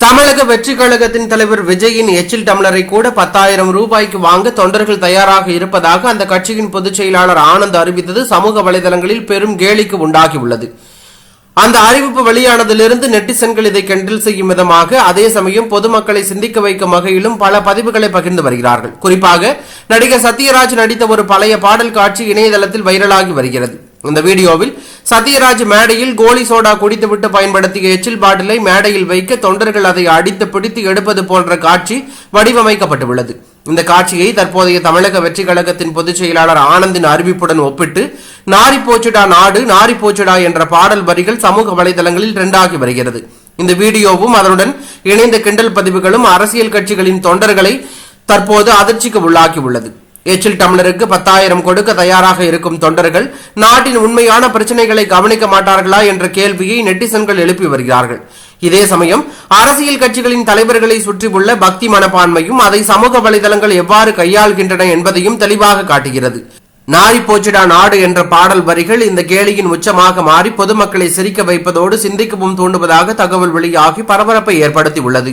தமிழக வெற்றி கழகத்தின் தலைவர் விஜயின் எச்சில் டம்ளரை கூட பத்தாயிரம் ரூபாய்க்கு வாங்க தொண்டர்கள் தயாராக இருப்பதாக அந்த கட்சியின் பொதுச் செயலாளர் ஆனந்த் அறிவித்தது. சமூக வலைதளங்களில் பெரும் கேலிக்கு உண்டாகியுள்ளது. அந்த அறிவிப்பு வெளியானதிலிருந்து நெட்டிசன்கள் இதை கெண்டில் செய்யும் விதமாக அதே சமயம் பொதுமக்களை சிந்திக்க வைக்கும் வகையிலும் பல பதிவுகளை பகிர்ந்து வருகிறார்கள். குறிப்பாக நடிகர் சத்யராஜ் நடித்த ஒரு பழைய பாடல் காட்சி இணையதளத்தில் வைரலாகி வருகிறது. இந்த வீடியோவில் சத்யராஜ் மேடையில் கோலி சோடா குடித்துவிட்டு பயன்படுத்திய எச்சில் பாட்டிலை மேடையில் வைக்க தொண்டர்கள் அதை அடித்து பிடித்து எடுப்பது போன்ற காட்சி வடிவமைக்கப்பட்டுள்ளது. இந்த காட்சியை தற்போதைய தமிழக வெற்றி கழகத்தின் பொதுச் செயலாளர் ஆனந்தின் அறிவிப்புடன் ஒப்பிட்டு நாரி போச்சுடா நாடு நாரி போச்சுடா என்ற பாடல் வரிகள் சமூக வலைதளங்களில் ட்ரெண்டாகி வருகிறது. இந்த வீடியோவும் அதனுடன் இணைந்த கிண்டல் பதிவுகளும் அரசியல் கட்சிகளின் தொண்டர்களை தற்போது அதிர்ச்சிக்கு உள்ளாக்கியுள்ளது. எச்சில் டம்ளருக்கு பத்தாயிரம் கொடுக்க தயாராக இருக்கும் தொண்டர்கள் நாட்டின் உண்மையான பிரச்சனைகளை கவனிக்க மாட்டார்களா என்ற கேள்வியை நெட்டிசன்கள் எழுப்பி வருகிறார்கள். இதே சமயம் அரசியல் கட்சிகளின் தலைவர்களை சுற்றியுள்ள பக்தி மனப்பான்மையும் அதை சமூக வலைதளங்கள் எவ்வாறு கையாள்கின்றன என்பதையும் தெளிவாக காட்டுகிறது. நாரி போச்சிடா நாடு என்ற பாடல் வரிகள் இந்த கேலியின் உச்சமாக மாறி பொதுமக்களை சிரிக்க வைப்பதோடு சிந்திக்கவும் தூண்டுவதாக தகவல் வெளியாகி பரபரப்பை ஏற்படுத்தியுள்ளது.